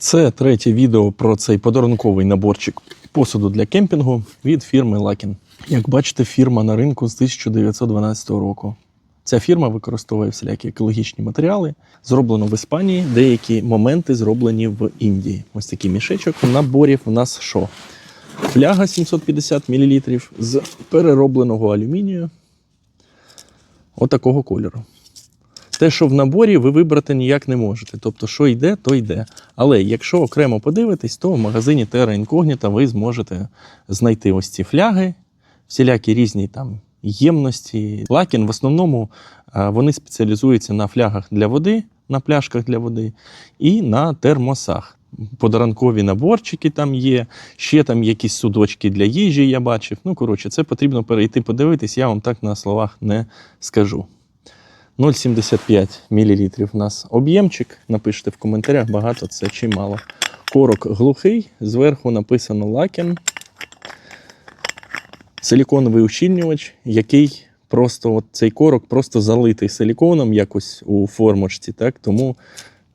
Це третє відео про цей подарунковий наборчик посуду для кемпінгу від фірми Лакін. Як бачите, фірма на ринку з 1912 року. Ця фірма використовує всілякі екологічні матеріали. Зроблено в Іспанії, деякі моменти зроблені в Індії. Ось такий мішечок. В наборі в нас що? Фляга 750 мл з переробленого алюмінію. Отакого кольору. Те, що в наборі, ви вибрати ніяк не можете. Тобто, що йде, то йде. Але якщо окремо подивитись, то в магазині Terra Incognita ви зможете знайти ось ці фляги, всілякі різні там ємності. Лакін в основному вони спеціалізуються на флягах для води, на пляшках для води і на термосах. Подарункові наборчики там є, ще там якісь судочки для їжі я бачив. Ну, коротше, це потрібно перейти подивитись, я вам так на словах не скажу. 0,75 мл у нас об'ємчик. Напишіть в коментарях, багато це чи мало. Корок глухий, зверху написано лакен. Силіконовий ущільнювач, який просто от цей корок просто залитий силіконом якось у формочці. Так? Тому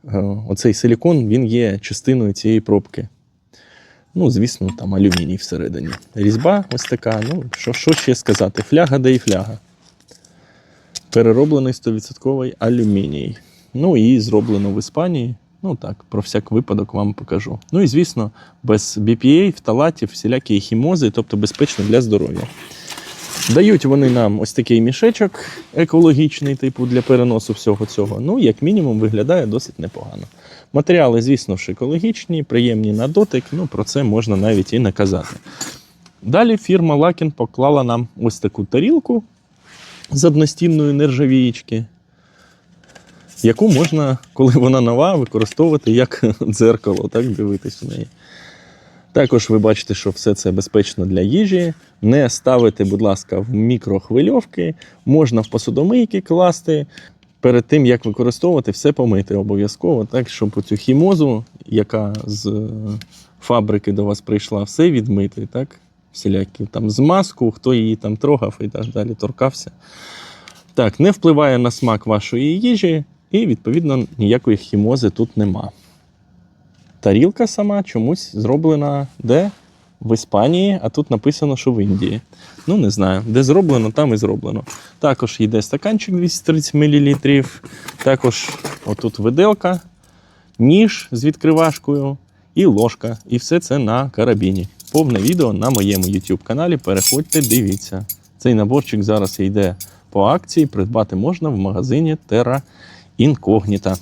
е, оцей силікон він є частиною цієї пробки. Ну, звісно, там алюміній всередині. Різьба ось така. Ну, що, що ще сказати? Фляга де і фляга перероблений 100% алюміній. Ну і зроблено в Іспанії. Ну так, про всяк випадок вам покажу. Ну і звісно, без BPA, фталатів, всілякі хімози, тобто безпечно для здоров'я. Дають вони нам ось такий мішечок екологічний, типу, для переносу всього цього. Ну, як мінімум, виглядає досить непогано. Матеріали, звісно ж, екологічні, приємні на дотик, ну про це можна навіть і наказати. Далі фірма Лакін поклала нам ось таку тарілку з одностінної нержавієчки, яку можна, коли вона нова, використовувати як дзеркало, так дивитись в неї. Також ви бачите, що все це безпечно для їжі. Не ставити, будь ласка, в мікрохвильовки, можна в посудомийки класти. Перед тим, як використовувати, все помити обов'язково, так, щоб цю хімозу, яка з е, фабрики до вас прийшла, все відмити, так? Всілякі там змазку, хто її там трогав і так далі, торкався. Так, не впливає на смак вашої їжі, і, відповідно, ніякої хімози тут нема. Тарілка сама чомусь зроблена де? В Іспанії, а тут написано, що в Індії. Ну, не знаю, де зроблено, там і зроблено. Також йде стаканчик 230 мл. Також отут виделка, ніж з відкривашкою і ложка. І все це на карабіні. Повне відео на моєму YouTube каналі. Переходьте, дивіться. Цей наборчик зараз йде по акції. Придбати можна в магазині Terra Incognita.